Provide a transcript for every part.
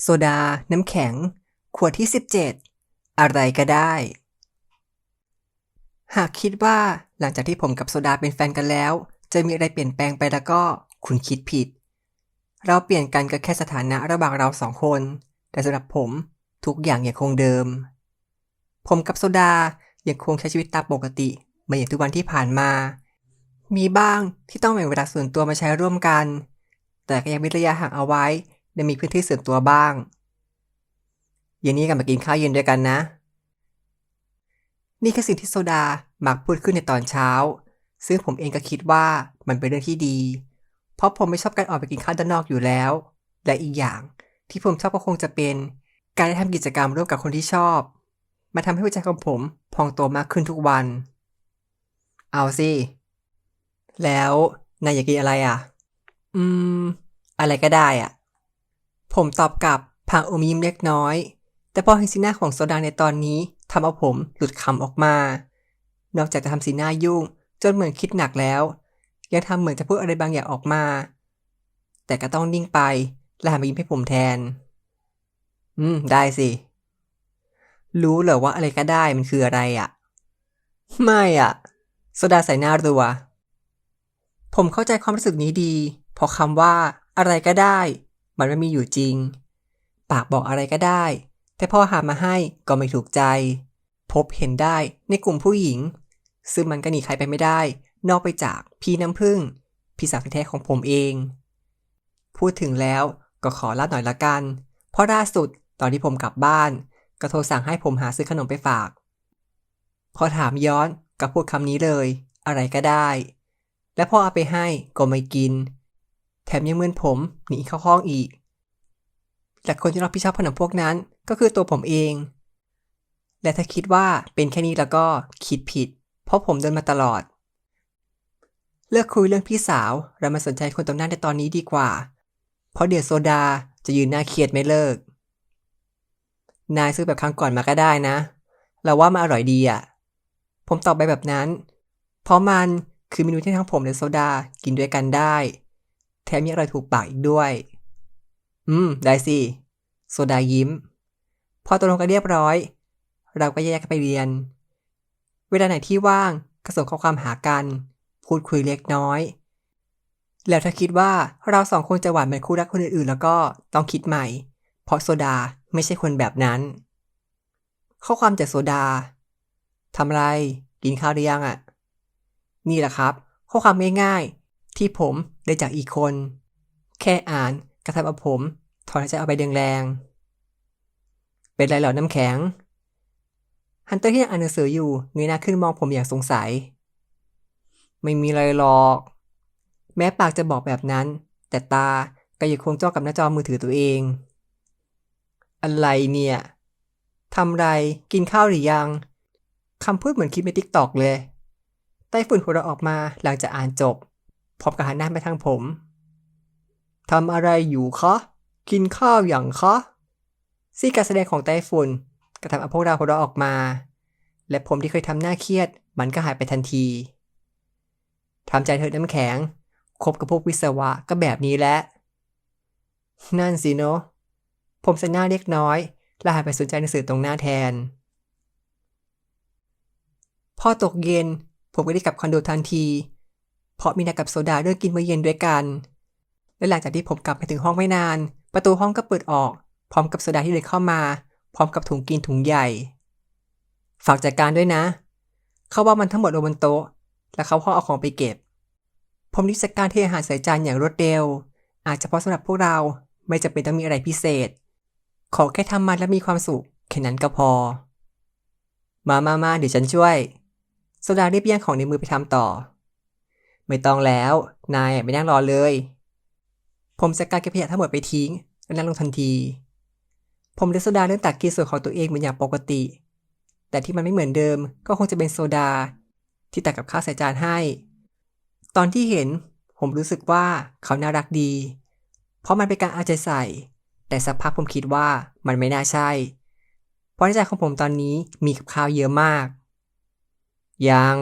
โซดา น้ำแข็ง ขวดที่ 17 อะไรก็ได้ หากคิดว่าหลังจากที่ผมกับโซดาเป็นแฟนกันแล้ว จะมีอะไรเปลี่ยนแปลงไปแล้วก็คุณคิดผิด เราเปลี่ยนกันก็แค่สถานะระหว่างเราสองคน แต่สำหรับผมทุกอย่างยังคงเดิม ผมกับโซดายังคงใช้ชีวิตตามปกติเหมือนอย่างทุกวันที่ผ่านมา มีบ้างที่ต้องแบ่งเวลาส่วนตัวมาใช้ร่วมกัน แต่ก็ยังมีระยะห่างเอาไว้ และมีพื้นที่ส่วนตัวบ้างเย็นนี้กันมากินข้าวเย็นด้วยกันนะ นี่คือสิ่งที่โซดามักพูดขึ้นในตอนเช้า ซึ่งผมเองก็คิดว่ามันเป็นเรื่องที่ดี เพราะผมไม่ชอบการออกไปกินข้าวด้านนอกอยู่แล้ว และอีกอย่างที่ผมชอบก็คงจะเป็น การได้ทำกิจกรรมร่วมกับคนที่ชอบ มาทำให้หัวใจของผมพองโตมากขึ้นทุกวัน เอาสิ แล้วนายอยากกินอะไรอะ อืม อะไรก็ได้อะ ผมตอบกลับพลางอมยิ้มเล็กน้อย แต่พอเห็นสีหน้าของโซดาในตอนนี้ทำเอาผมหลุดคำออกมา นอกจากจะทำสีหน้ายุ่ง จนเหมือนคิดหนักแล้ว ยังทำเหมือนจะพูดอะไรบางอย่างออกมา แต่ก็ต้องนิ่งไปและหันมายิ้มให้ผมแทน อืม ได้สิ รู้เหรอว่าอะไรก็ได้มันคืออะไรอะ ไม่อะโซดาใส่หน้ารัว ผมเข้าใจความรู้สึกนี้ดีพราะคำว่า อะไรก็ได้ มันไม่มีอยู่จริง ปากบอกอะไรก็ได้ แต่พ่อหามาให้ก็ไม่ถูกใจ พบเห็นได้ในกลุ่มผู้หญิง ซึ่งมันก็หนีใครไปไม่ได้ นอกไปจากพี่น้ำพึ่ง พี่สาวแท้ๆของผมเอง พูดถึงแล้วก็ขอลาหน่อยละกัน เพราะล่าสุดตอนที่ผมกลับบ้าน ก็โทรสั่งให้ผมหาซื้อขนมไปฝาก พอถามย้อนก็พูดคำนี้เลย อะไรก็ได้ และพ่อเอาไปให้ก็ไม่กิน แถมยังเมือนผมหนีเข้าห้องอีกและคนที่รับผิดชอบขนมพวกนั้นก็คือตัวผมเอง และถ้าคิดว่าเป็นแค่นี้แล้วก็คิดผิด เพราะผมเดินมาตลอด เลิกคุยเรื่องพี่สาวเรามาสนใจคนตรงหน้าในตอนนี้ดีกว่า เพราะเดี๋ยวโซดาจะยืนหน้าเครียดไม่เลิก นายซื้อแบบครั้งก่อนมาก็ได้นะ เราว่ามันอร่อยดีอะ ผมตอบไปแบบนั้น เพราะมันคือเมนูที่ทั้งผมและโซดากินด้วยกันได้ แถมยังอร่อยถูกปากอีกด้วย อืม ได้สิ โซดายิ้ม พอตกลงกันเรียบร้อย เราก็แยกกันไปเรียน เวลาไหนที่ว่างก็ส่งข้อความหากัน พูดคุยเล็กน้อย แล้วถ้าคิดว่าเราสองคนจะหวานเหมือนคู่รักคนอื่นๆ แล้วก็ต้องคิดใหม่ เพราะโซดาไม่ใช่คนแบบนั้น ข้อความจากโซดาทำไร กินข้าวหรือยังอะ่ะ นี่แหละครับ ข้อความง่ายๆ ที่ผมได้จากอีกคน แค่อ่านกระทำเอาผมถอนใจเอาไปเดืองแรง เป็นไรเหรอน้ำแข็ง ฮันเตอร์ที่ยังอ่านหนังสืออยู่เงยหน้าขึ้นมองผมอย่างสงสัย ไม่มีอะไรหรอก แม้ปากจะบอกแบบนั้น แต่ตาก็ยังคงจ้องกับหน้าจอมือถือตัวเอง อะไรเนี่ยทำไรกินข้าวหรือยังคำพูดเหมือนคลิปในทิกตอกเลย ไต้ฝุ่นหัวเราะออกมาหลังจากอ่านจบ พร้อมกับหันหน้าไปทางผมทำอะไรอยู่คะกินข้าวอย่างคะซีการแสดงของไต้ฝุ่นก็ทำเอาพวกเราหัวเราะออกมา และผมที่เคยทำหน้าเครียด มันก็หายไปทันทีทำใจเถอน้ำแข็งคบกับพวกวิศวะก็แบบนี้แหละนั่นสิเนาะผมใส่หน้าเล็กน้อยและหันไปสนใจหนังสือตรงหน้าแทน พอตกเย็น ผมก็ได้กลับคอนโดทันที เพราะมีนัดกับโซดาเรื่องกินมื้อเย็นด้วยกัน และหลังจากที่ผมกลับไปถึงห้องไม่นาน ประตูห้องก็เปิดออก พร้อมกับโซดาที่เดินเข้ามา พร้อมกับถุงกินถุงใหญ่ ฝากจัดการด้วยนะ เขาว่ามันทั้งหมดลงบนโต๊ะ และเขาห้องเอาของไปเก็บ ผมรีบจัดการเทอาหารใส่จานอย่างรวดเร็ว อาจจะเพราะสำหรับพวกเราไม่จำเป็นต้องมีอะไรพิเศษ ขอแค่ทำมันและมีความสุขแค่นั้นก็พอ มามามาเดี๋ยวฉันช่วย โซดารีบแย่งของในมือไปทำต่อ ไม่ต้องแล้ว นายไม่นั่งรอเลย ผมจัดการเก็บขยะทั้งหมดไปทิ้ง และนั่งลงทันที ผมและโซดาเริ่มตักกินส่วนของตัวเองเหมือนอย่างปกติ แต่ที่มันไม่เหมือนเดิมก็คงจะเป็นโซดา ที่ตักกับข้าวใส่จานให้ ตอนที่เห็นผมรู้สึกว่าเขาน่ารักดี เพราะมันเป็นการเอาใจใส่ แต่สักพักผมคิดว่ามันไม่น่าใช่ เพราะในใจของผมตอนนี้มีกับข้าวเยอะมาก ยัง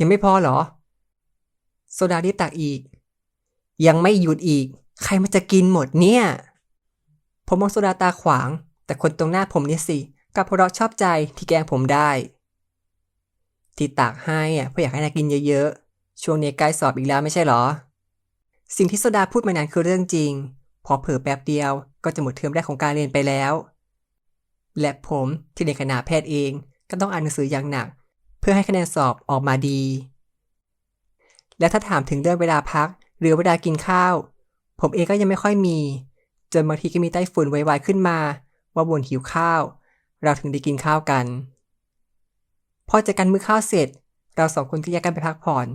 ยังไม่พอเหรอ โซดารีบตักอีก ยังไม่หยุดอีก ใครมันจะกินหมดเนี่ย ผมมองโซดาตาขวาง แต่คนตรงหน้าผมนี่สิกับหัวเราะชอบใจที่แกล้งผมได้ ที่ตากให้อะเพราะอยากให้นายกินเยอะๆ ช่วงนี้ใกล้สอบอีกแล้วไม่ใช่หรอ สิ่งที่โซดาพูดมานั้นคือเรื่องจริง พอเผลอแป๊บเดียวก็จะหมดเทอมแรกของการเรียนไปแล้ว และผมที่ในคณะแพทย์เองก็ต้องอ่านหนังสืออย่างหนัก เพื่อให้คะแนนสอบออกมาดี และถ้าถามถึงเรื่องเวลาพัก หรือเวลากินข้าว ผมเองก็ยังไม่ค่อยมี จนบางทีก็มีไต้ฝุ่นไวๆขึ้นมา ว่าบ่นหิวข้าว เราถึงได้กินข้าวกัน พอจากกันมื้อข้าวเสร็จ เราสองคนก็แยกกันไปพักผ่อน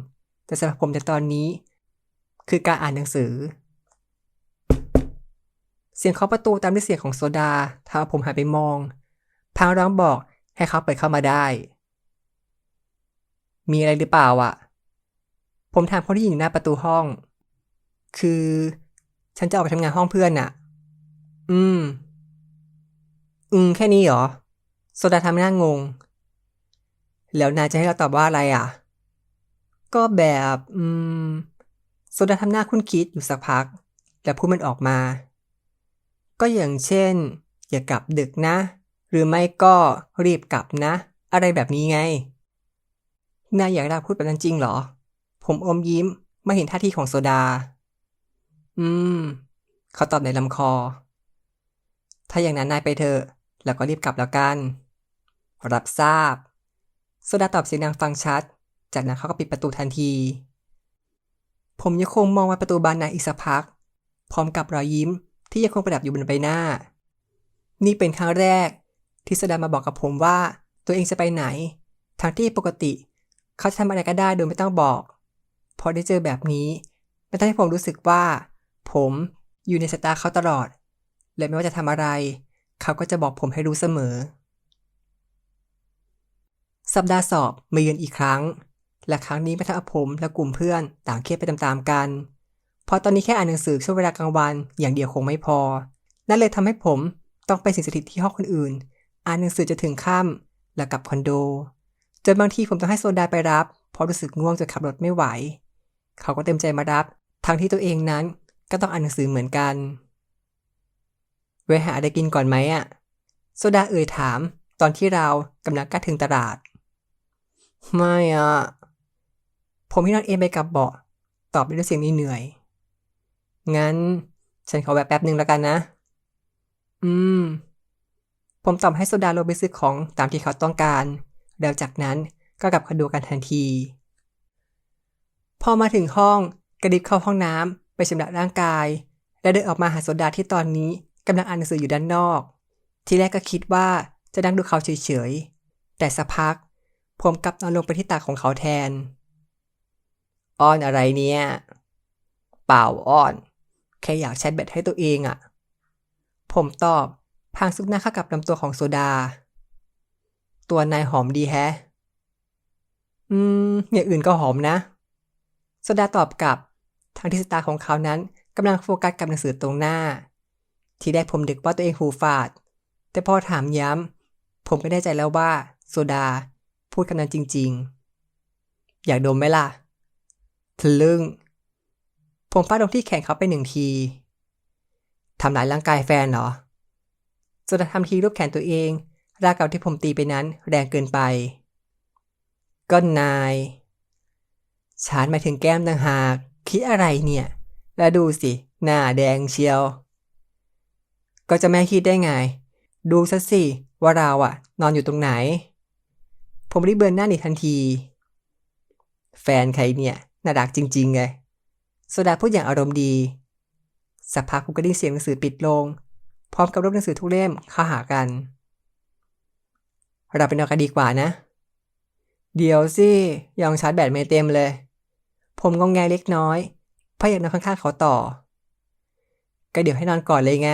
แต่สำหรับผมในตอนนี้ คือการอ่านหนังสือ เสียงเคาะประตูตามด้วยเสียงของโซดาทำให้ผมหันไปมองพางร้องบอกให้เขาเปิดเข้ามาได้ มีอะไรหรือเปล่าอะ ผมถามคนที่อยู่หน้าประตูห้อง คือ ฉันจะออกไปทำงานห้องเพื่อนน่ะ อืม อืม แค่นี้เหรอ โซดาทำหน้างง แล้วนายจะให้เราตอบว่าอะไรอะ ก็แบบ อืม โซดาทำหน้าคุ้นคิดอยู่สักพัก แล้วพูดมันออกมา ก็อย่างเช่น อย่ากลับดึกนะ หรือไม่ก็รีบกลับนะ อะไรแบบนี้ไง นายอยากได้พูดแบบนั้นจริงเหรอ ผมอมยิ้มไม่เห็นท่าทีของโซดา อืม เขาตอบในลำคอ ถ้าอย่างนั้นนายไปเถอะ แล้วก็รีบกลับแล้วกัน รับทราบ โซดาตอบเสียงดังฟังชัด จากนั้นเขาก็ปิดประตูทันที ผมยังคงมองไปประตูบานนายอีกสักพัก พร้อมกับรอยยิ้มที่ยังคงประดับอยู่บนใบหน้า นี่เป็นครั้งแรก ที่โซดามาบอกกับผมว่า ตัวเองจะไปไหนทั้งที่ปกติ เขาจะทำอะไรก็ได้โดยไม่ต้องบอก พอได้เจอแบบนี้มันทำให้ผมรู้สึกว่า ผมอยู่ในสายตาเขาตลอด และไม่ว่าจะทำอะไร เขาก็จะบอกผมให้รู้เสมอ สัปดาห์สอบมาเยือนอีกครั้ง และครั้งนี้ไม่ทำให้ผมและกลุ่มเพื่อนต่างเครียดไปตามๆกัน เพราะตอนนี้แค่อ่านหนังสือช่วงเวลากลางวันอย่างเดียวคงไม่พอ นั่นเลยทำให้ผมต้องไปสิงสถิตที่ห้องคนอื่น อ่านหนังสือจะถึงค่ำแล้วกลับคอนโดจนบางทีผมต้องให้โซดาไปรับเพราะรู้สึกง่วงจนขับรถไม่ไหว เขาก็เต็มใจมารับ ทั้งที่ตัวเองนั้นก็ต้องอ่านหนังสือเหมือนกันไวหาอะไรกินก่อนไหมอะโซดาเอ่ยถามตอนที่เรากำลังกล้าถึงตลาด ไม่อะผมที่นอนเอนไปกับเบาะ ตอบด้วยเสียงเหนื่อย งั้น ฉันขอแวะแป๊บหนึ่งแล้วกันนะ อืม ผมตอบให้โซดาลงไปซื้อของตามที่เขาต้องการ แล้วจากนั้นก็กลับคอนโดกันทันที พอมาถึงห้องกระดิบเข้าห้องน้ำไปชำระร่างกาย และเดินออกมาหาโซดาที่ตอนนี้กำลังอ่านหนังสืออยู่ด้านนอก ทีแรกก็คิดว่าจะนั่งดูเขาเฉยๆ แต่สักพัก ผมกลับนอนลงไปที่ตักของเขาแทน อ้อนอะไรเนี่ย เปล่าอ้อน แค่อยากแชทแบตให้ตัวเองอะ่ะ ผมตอบพางซุกหน้าเข้ากับลำตัวของโซดา ตัวนายหอมดีแฮะ อืม อย่างอื่นก็หอมนะ โซดาตอบกลับทางที่สตาของเขานั้นกำลังโฟกัสกับหนังสือตรงหน้า ที่แรกผมดึกว่าตัวเองหูฝาด แต่พอถามย้ำ ผมก็ได้ใจแล้วว่า โซดา พูดคำนั้นจริง ๆ อยากดมไหมล่ะทะลึ่ง ผมฟาดลงที่แขนเขาไปหนึ่งที ทำลายร่างกายแฟนเหรอโซดาทำทีรูปแขนตัวเองรากเก่าที่ผมตีไปนั้นแรงเกินไป ก็นาย ชาร์จมาถึงแก้มต่างหาก คิดอะไรเนี่ย แล้วดูสิ หน้าแดงเชียว ก็จะไม่คิดได้ไง ดูซะสิ ว่าเราอะนอนอยู่ตรงไหน ผมรีบเบิร์นหน้าหนีทันที แฟนใครเนี่ยน่ารักจริงๆไงโซดาพูดอย่างอารมณ์ดี สักพักผมก็ได้เสียงหนังสือปิดลง พร้อมกับรูปหนังสือทุกเล่มเข้าหากัน เราไปนอนกันดีกว่านะ เดี๋ยวสิยังชาร์จแบตไม่เต็มเลย ผมงงแงเล็กน้อยเพราะอยากนอนข้างๆเขาต่อ ก็เดี๋ยวให้นอนก่อนเลยไง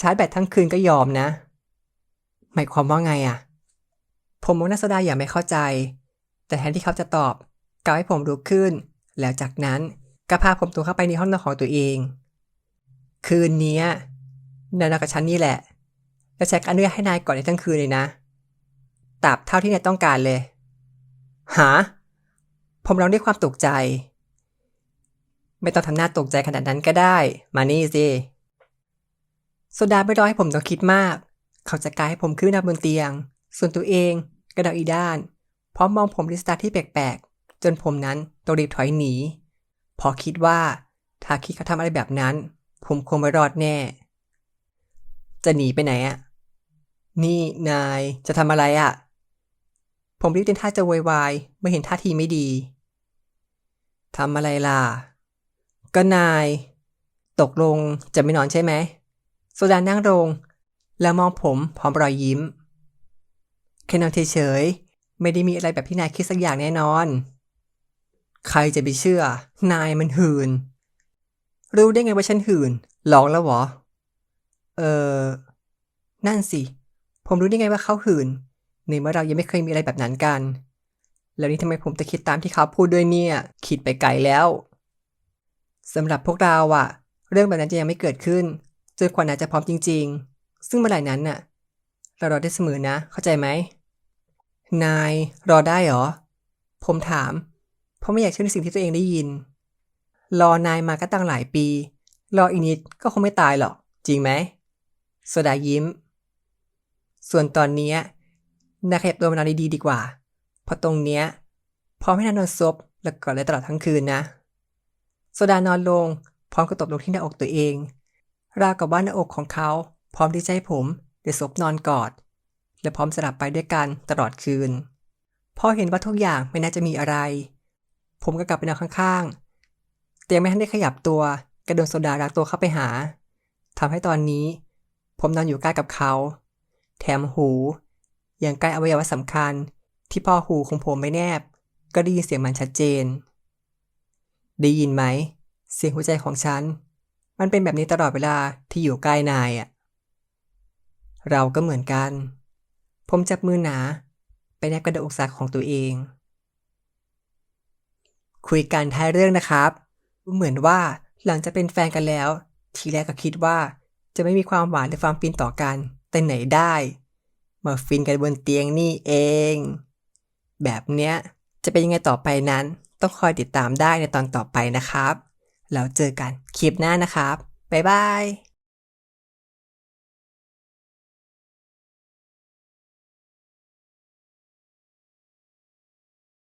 ชาร์จแบตทั้งคืนก็ยอมนะ หมายความว่าไงอะผมมองหน้าโซดาอย่างไม่เข้าใจ แต่แทนที่เขาจะตอบกล่าวให้ผมลุกขึ้น แล้วจากนั้นก็พาผมตัวเข้าไปในห้องนอนของตัวเอง คืนนี้นายนอนกับฉันนี่แหละ และแช็คอนุญาตให้นายก่อนในทั้งคืนเลยนะตราบเท่าที่นายต้องการเลย หา ผมร้องด้วยความตกใจ ไม่ต้องทำหน้าตกใจขนาดนั้นก็ได้ มานี่สิโซดาไม่รอให้ผมต้องคิดมาก เขาจะกายให้ผมขึ้นมาบนเตียง ส่วนตัวเองกระดาอีด้าน พร้อมมองผมด้วยสตาที่แปลกๆ จนผมนั้นต้องรีบถอยหนี พอคิดว่า ถ้าคิดเขาทำอะไรแบบนั้น ผมคงไม่รอดแน่ จะหนีไปไหนอะนี่นายจะทำอะไรอะผมรีบเต้นท่าจะโวยวายเมื่อเห็นท่าทีไม่ดี ทำอะไรล่ะ ก็นาย ตกลงจะไม่นอนใช่ไหมโซดานั่งลง แล้วมองผมพร้อมรอยยิ้ม แค่นอนเฉยๆไม่ได้มีอะไรแบบที่นายคิดสักอย่างแน่นอน ใครจะไปเชื่อ นายมันหืน รู้ได้ไงว่าฉันหืนหลอกแล้วเหรอ เออ นั่นสิ ผมรู้ได้ไงว่าเขาหืนในเมื่อเรายังไม่เคยมีอะไรแบบนั้นกัน แล้วนี่ทำไมผมจะคิดตามที่เขาพูดด้วยเนี่ย คิดไปไกลแล้วสำหรับพวกเราอะเรื่องแบบนั้นจะยังไม่เกิดขึ้นจนกว่านาจะพร้อมจริง ๆ ซึ่งเมื่อไหร่นั้นน่ะ เรารอได้เสมอนะ เข้าใจไหม นายรอได้หรอ ผมถาม เพราะไม่อยากเชื่อในสิ่งที่ตัวเองได้ยิน รอนายมาก็ตั้งหลายปี รออีกนิดก็คงไม่ตายหรอก จริงไหมโซดายิ้ม ส่วนตอนนี้นายขยับตัวมานอนดีๆดีกว่า พราะตรงเนี้ยพร้อมให้นายนอนซบแล้วก็เลยตลอดทั้งคืนนะ โซดานอนลง พร้อมกับตบลงที่หน้าอกตัวเอง ราวกับว่าหน้าอกของเขา พร้อมที่จะให้ผมได้ซบนอนกอด และพร้อมสลับไปด้วยกันตลอดคืนพอเห็นว่าทุกอย่างไม่น่าจะมีอะไร ผมก็กลับไปนอนข้างๆ แต่ยังไม่ทันได้ขยับตัวกระโดนโซดารักตัวเข้าไปหาทำให้ตอนนี้ ผมนอนอยู่ใกล้กับเขา แถมหูยังใกล้อวัยวะสำคัญ ที่พ่อหูของผมไม่แนบ ก็ได้ยินเสียงมันชัดเจน ได้ยินไหม เสียงหัวใจของฉัน มันเป็นแบบนี้ตลอดเวลาที่อยู่ใกล้นายอะเราก็เหมือนกัน ผมจับมือหนา ไปแนบกระดูกอกสักของตัวเอง คุยกันท้ายเรื่องนะครับ เหมือนว่าหลังจะเป็นแฟนกันแล้ว ทีแรกก็คิดว่าจะไม่มีความหวานหรือความฟินต่อกัน แต่ไหนได้ มาฟินกันบนเตียงนี่เอง แบบเนี้ยจะเป็นยังไงต่อไปนั้น ต้องคอยติดตามได้ในตอนต่อไปนะครับ แล้วเจอกันคลิปหน้านะครับ บ๊ายบาย